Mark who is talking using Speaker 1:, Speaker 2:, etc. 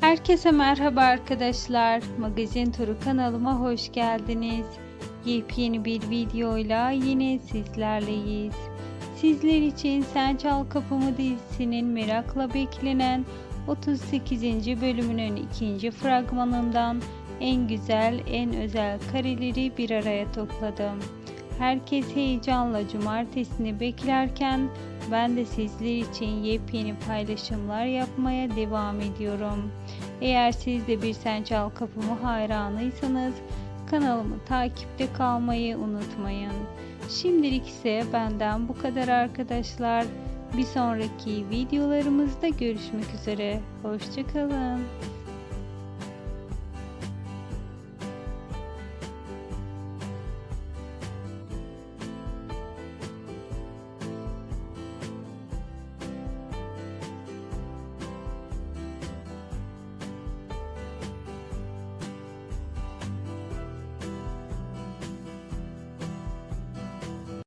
Speaker 1: Herkese merhaba arkadaşlar. Magazin Turu kanalıma hoş geldiniz. Yepyeni bir videoyla yine sizlerleyiz. Sizler için Sen Çal Kapımı dizisinin merakla beklenen 38. bölümünün ikinci fragmanından en güzel, en özel kareleri bir araya topladım. Herkes heyecanla cumartesini beklerken ben de sizler için yepyeni paylaşımlar yapmaya devam ediyorum. Eğer siz de bir Sen Çal Kapımı hayranıysanız kanalımı takipte kalmayı unutmayın. Şimdilik ise benden bu kadar arkadaşlar. Bir sonraki videolarımızda görüşmek üzere. Hoşçakalın.